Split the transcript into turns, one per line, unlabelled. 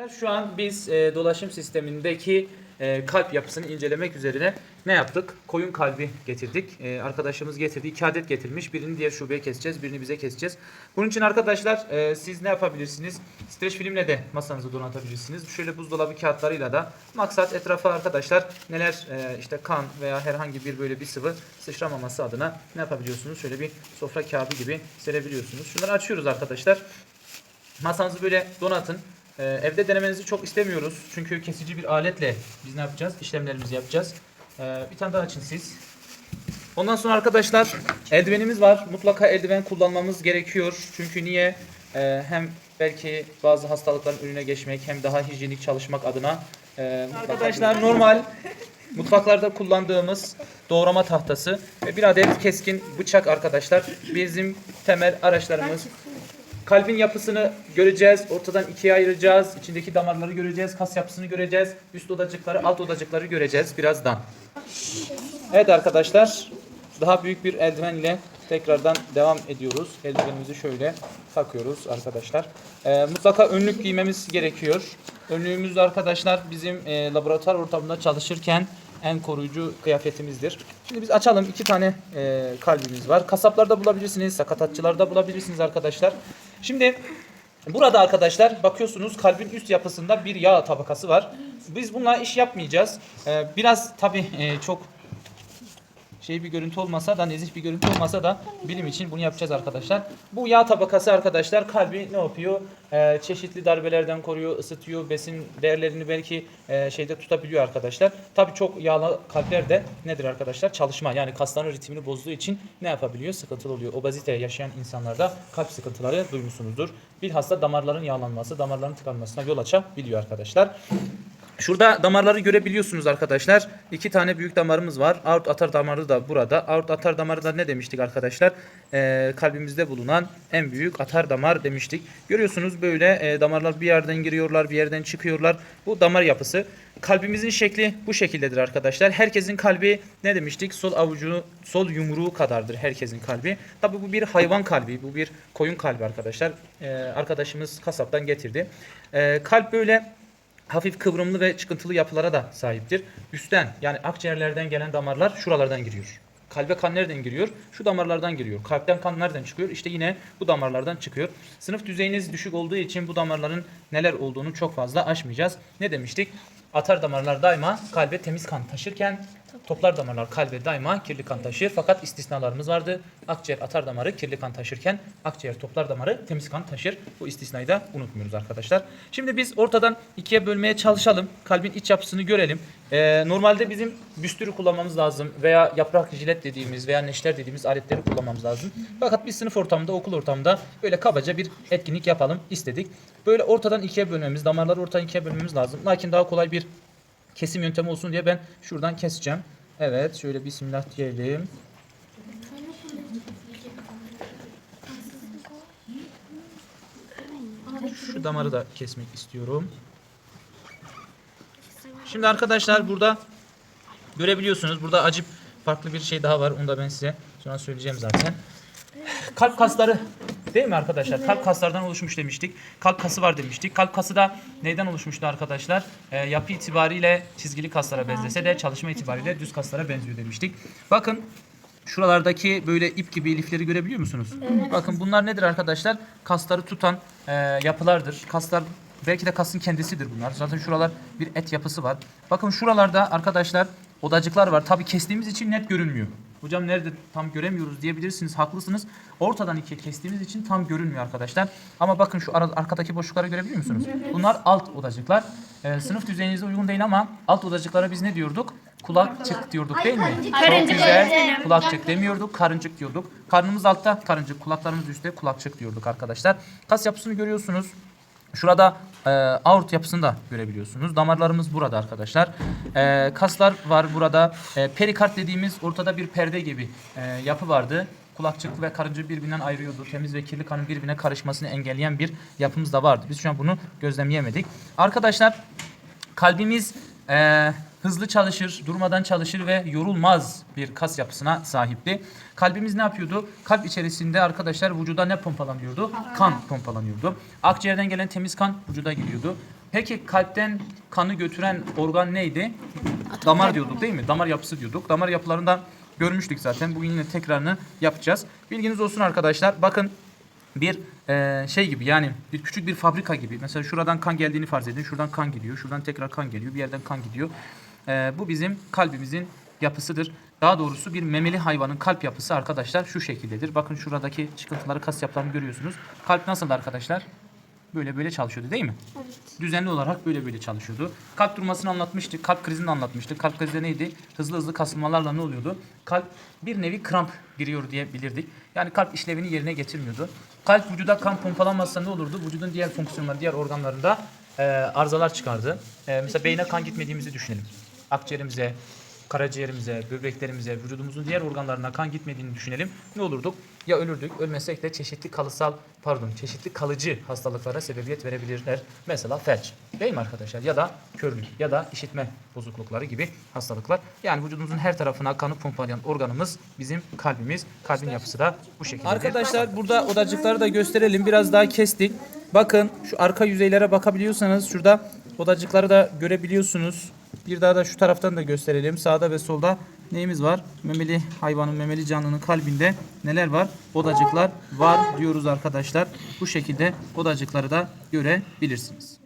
Arkadaşlar, Şu an biz e, dolaşım sistemindeki e, kalp yapısını incelemek üzerine ne yaptık? Koyun kalbi getirdik. E, arkadaşımız getirdi. iki adet getirmiş. Birini diğer şubeye keseceğiz. Birini bize keseceğiz. Bunun için arkadaşlar e, siz ne yapabilirsiniz? Streç filmle de masanızı donatabilirsiniz. Şöyle buzdolabı kağıtlarıyla da maksat etrafa arkadaşlar neler e, işte kan veya herhangi bir böyle bir sıvı sıçramaması adına ne yapabiliyorsunuz? Şöyle bir sofra kağıdı gibi serebiliyorsunuz. Şunları açıyoruz arkadaşlar. Masanızı böyle donatın. Ee, evde denemenizi çok istemiyoruz. Çünkü kesici bir aletle biz ne yapacağız? İşlemlerimizi yapacağız. Ee, bir tane daha açın siz. Ondan sonra arkadaşlar eldivenimiz var. Mutlaka eldiven kullanmamız gerekiyor. Çünkü niye? Ee, hem belki bazı hastalıkların önüne geçmek hem daha hijyenik çalışmak adına. Ee, arkadaşlar normal mutfaklarda kullandığımız doğrama tahtası ve bir adet keskin bıçak arkadaşlar. Bizim temel araçlarımız. Kalbin yapısını göreceğiz. Ortadan ikiye ayıracağız. İçindeki damarları göreceğiz. Kas yapısını göreceğiz. Üst odacıkları, alt odacıkları göreceğiz birazdan. Evet arkadaşlar. Daha büyük bir eldiven ile tekrardan devam ediyoruz. Eldivenimizi şöyle takıyoruz arkadaşlar. Ee, mutlaka önlük giymemiz gerekiyor. Önlüğümüz arkadaşlar bizim e, laboratuvar ortamında çalışırken en koruyucu kıyafetimizdir. Şimdi biz açalım. iki tane e, kalbimiz var. Kasaplarda bulabilirsiniz, sakatatçılarda bulabilirsiniz arkadaşlar. Şimdi burada arkadaşlar bakıyorsunuz kalbin üst yapısında bir yağ tabakası var. Biz bununla iş yapmayacağız. E, biraz tabii e, çok şey bir görüntü olmasa da nezih bir görüntü olmasa da bilim için bunu yapacağız arkadaşlar. Bu yağ tabakası arkadaşlar kalbi ne yapıyor? Ee, çeşitli darbelerden koruyor, ısıtıyor, besin değerlerini belki e, şeyde tutabiliyor arkadaşlar. Tabii çok yağlı kalpler de nedir arkadaşlar? Çalışma yani kasların ritmini bozduğu için ne yapabiliyor? Sıkıntılı oluyor. Obezite yaşayan insanlarda kalp sıkıntıları duymuşsunuzdur. Bilhassa damarların yağlanması, damarların tıkanmasına yol açabiliyor arkadaşlar. Şurada damarları görebiliyorsunuz arkadaşlar. İki tane büyük damarımız var. Aort atar damarı da burada. Aort atar damarı da ne demiştik arkadaşlar? Ee, kalbimizde bulunan en büyük atar damar demiştik. Görüyorsunuz böyle e, damarlar bir yerden giriyorlar, bir yerden çıkıyorlar. Bu damar yapısı. Kalbimizin şekli bu şekildedir arkadaşlar. Herkesin kalbi ne demiştik? Sol avucu, sol yumruğu kadardır herkesin kalbi. Tabi bu bir hayvan kalbi, bu bir koyun kalbi arkadaşlar. Ee, arkadaşımız kasaptan getirdi. Ee, kalp böyle hafif kıvrımlı ve çıkıntılı yapılara da sahiptir. Üstten yani akciğerlerden gelen damarlar şuralardan giriyor. Kalbe kan nereden giriyor? Şu damarlardan giriyor. Kalpten kan nereden çıkıyor? İşte yine bu damarlardan çıkıyor. Sınıf düzeyiniz düşük olduğu için bu damarların neler olduğunu çok fazla aşmayacağız. Ne demiştik? Atar damarlar daima kalbe temiz kan taşırken toplar damarlar kalbe daima kirli kan taşır. Fakat istisnalarımız vardı. Akciğer atar damarı kirli kan taşırken akciğer toplar damarı temiz kan taşır. Bu istisnayı da unutmuyoruz arkadaşlar. Şimdi biz ortadan ikiye bölmeye çalışalım. Kalbin iç yapısını görelim. Ee, normalde bizim büstürü kullanmamız lazım veya yaprak jilet dediğimiz veya neşter dediğimiz aletleri kullanmamız lazım. Fakat biz sınıf ortamında, okul ortamında böyle kabaca bir etkinlik yapalım istedik. Böyle ortadan ikiye bölmemiz, damarları ortadan ikiye bölmemiz lazım. Lakin daha kolay bir kesim yöntemi olsun diye ben şuradan keseceğim. Evet şöyle bismillah diyelim. Şu damarı da kesmek istiyorum. Şimdi arkadaşlar burada görebiliyorsunuz. Burada acip farklı bir şey daha var. Onu da ben size sonra söyleyeceğim zaten. Kalp kasları değil mi arkadaşlar? Kalp kaslardan oluşmuş demiştik. Kalp kası var demiştik. Kalp kası da neyden oluşmuştu arkadaşlar? Ee, yapı itibariyle çizgili kaslara benzese de çalışma itibariyle düz kaslara benziyor demiştik. Bakın Şuralardaki böyle ip gibi lifleri görebiliyor musunuz? Bakın bunlar nedir arkadaşlar? Kasları tutan e, yapılardır. Kaslar belki de kasın kendisidir bunlar. Zaten şuralar bir et yapısı var. Bakın şuralarda arkadaşlar odacıklar var. Tabi kestiğimiz için net görünmüyor. Hocam nerede tam göremiyoruz diyebilirsiniz. Haklısınız. Ortadan ikiye kestiğimiz için tam görünmüyor arkadaşlar. Ama bakın şu ara, arkadaki boşlukları görebiliyor musunuz? Bunlar alt odacıklar. Ee, sınıf düzeyinize uygun değil ama alt odacıklara biz ne diyorduk? Kulakçık diyorduk değil mi? Çok
Karıncık.
güzel. Kulakçık demiyorduk, karıncık diyorduk. Karnımız altta, karıncık, kulaklarımız üstte, kulakçık diyorduk arkadaşlar. Kas yapısını görüyorsunuz. Şurada e, aort yapısını da görebiliyorsunuz. Damarlarımız burada arkadaşlar. E, kaslar var burada. E, perikard dediğimiz ortada bir perde gibi e, yapı vardı. Kulakçık ve karıncığı birbirinden ayırıyordu. Temiz ve kirli kanın birbirine karışmasını engelleyen bir yapımız da vardı. Biz şu an bunu gözlemleyemedik. Arkadaşlar kalbimiz e, hızlı çalışır, durmadan çalışır ve yorulmaz bir kas yapısına sahipti. Kalbimiz ne yapıyordu? Kalp içerisinde arkadaşlar vücuda ne pompalanıyordu? Kan pompalanıyordu. Akciğerden gelen temiz kan vücuda gidiyordu. Peki kalpten kanı götüren organ neydi? Damar diyorduk değil mi? Damar yapısı diyorduk. Damar yapılarından görmüştük zaten. Bugün yine tekrarını yapacağız. Bilginiz olsun arkadaşlar. Bakın bir eee, şey gibi yani bir küçük bir fabrika gibi. Mesela şuradan kan geldiğini farz edin. Şuradan kan gidiyor. Şuradan tekrar kan geliyor. Bir yerden kan gidiyor. Eee, bu bizim kalbimizin yapısıdır. Daha doğrusu bir memeli hayvanın kalp yapısı arkadaşlar şu şekildedir. Bakın şuradaki çıkıntıları kas yapılarını görüyorsunuz. Kalp nasıldı arkadaşlar? Böyle böyle çalışıyordu değil mi? Düzenli olarak böyle böyle çalışıyordu. Kalp durmasını anlatmıştık. Kalp krizini anlatmıştık. Kalp krizi neydi? Hızlı hızlı kasılmalarla ne oluyordu? Kalp bir nevi kramp giriyor diyebilirdik. Yani kalp işlevini yerine getirmiyordu. Kalp vücuda kan pompalanmazsa ne olurdu? Vücudun diğer fonksiyonları, diğer organlarında e, arızalar çıkardı. E, mesela beyne kan gitmediğimizi düşünelim. Akciğerimize, karaciğerimize, böbreklerimize, vücudumuzun diğer organlarına kan gitmediğini düşünelim. Ne olurduk? Ya ölürdük, ölmesek de çeşitli kalısal, pardon, çeşitli kalıcı hastalıklara sebebiyet verebilirler. Mesela felç, değil mi arkadaşlar? Ya da körlük ya da işitme bozuklukları gibi hastalıklar. Yani vücudumuzun her tarafına kanı pompalayan organımız bizim kalbimiz. Kalbin yapısı da bu şekilde. Arkadaşlar burada odacıkları da gösterelim. Biraz daha kestik. Bakın şu arka yüzeylere bakabiliyorsanız şurada odacıkları da görebiliyorsunuz. Bir daha da şu taraftan da gösterelim. Sağda ve solda neyimiz var? Memeli hayvanın, memeli canlının kalbinde neler var? Odacıklar var diyoruz arkadaşlar. Bu şekilde odacıkları da görebilirsiniz.